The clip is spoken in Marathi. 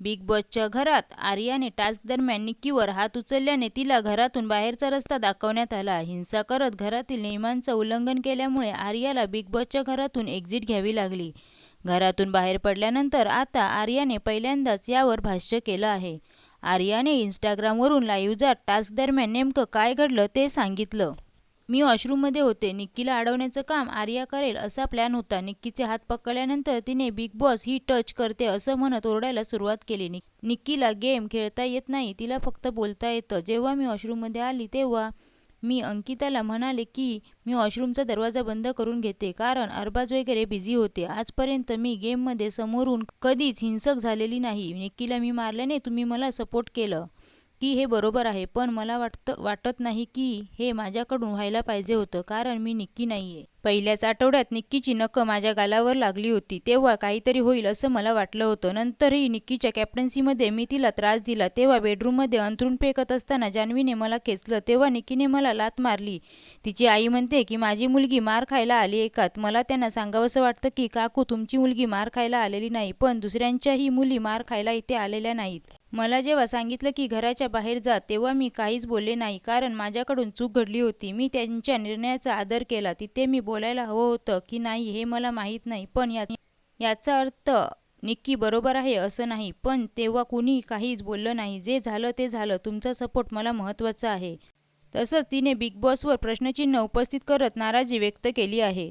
बिग बॉसच्या घरात आर्याने टास्क दरम्यान निक्कीवर हात उचलल्याने तिला घरातून बाहेरचा रस्ता दाखवण्यात आला. हिंसा करत घरातील नियमांचं उल्लंघन केल्यामुळे आर्याला बिग बॉसच्या घरातून एक्झिट घ्यावी लागली. घरातून बाहेर पडल्यानंतर आता आर्याने पहिल्यांदाच यावर भाष्य केलं आहे. आर्याने इंस्टाग्रामवरून लाईव्ह जात टास्क दरम्यान नेमकं काय घडलं ते सांगितलं. मी वॉशरूममध्ये होते. निक्कीला अडवण्याचं काम आर्या करेल असा प्लॅन होता. निक्कीचे हात पकडल्यानंतर तिने बिग बॉस ही टच करते असं म्हणत ओरडायला सुरुवात केली. निक निक्कीला गेम खेळता येत नाही. तिला फक्त बोलता येतं. जेव्हा मी वॉशरूममध्ये आली तेव्हा मी अंकिताला म्हणाले की मी वॉशरूमचा दरवाजा बंद करून घेते कारण अरबाज वगैरे बिझी होते. आजपर्यंत मी गेममध्ये समोरून कधीच हिंसक झालेली नाही. निक्कीला मी मारल्याने तुम्ही मला सपोर्ट केलं. की हे बरोबर आहे पण मला वाटतं वाटत नाही की हे माझ्याकडून व्हायला पाहिजे होतं कारण मी निक्की नाही आहे पहिल्याच आठवड्यात निक्कीची नक माझ्या गालावर लागली होती तेव्हा काहीतरी होईल असं मला वाटलं होतं. नंतरही निक्कीच्या कॅप्टन्सीमध्ये मी तिला त्रास दिला तेव्हा बेडरूममध्ये अंथरूण फेकत असताना जान्हवीने मला खेचलं तेव्हा निक्कीने मला लात मारली. तिची आई म्हणते की माझी मुलगी मार खायला आली एकात. मला त्यांना सांगावंसं वाटतं की काकू तुमची मुलगी मार खायला आलेली नाही पण दुसऱ्यांच्याही मुली मार खायला इथे आलेल्या नाहीत. मला जेव्हा सांगितलं की घराच्या बाहेर जा तेव्हा मी काहीच बोलले नाही. कारण माझ्याकडून चूक घडली होती. मी त्यांच्या निर्णयाचा आदर केला. तिथे मी बोलायला हवं होतं की नाही हे मला माहीत नाही. पण या याचा अर्थ निक्की बरोबर आहे असं नाही. पण तेव्हा कुणी काहीच बोललं नाही. जे झालं ते झालं. तुमचा सपोर्ट मला महत्त्वाचा आहे. तसंच तिने बिग बॉसवर प्रश्नचिन्ह उपस्थित करत नाराजी व्यक्त केली आहे.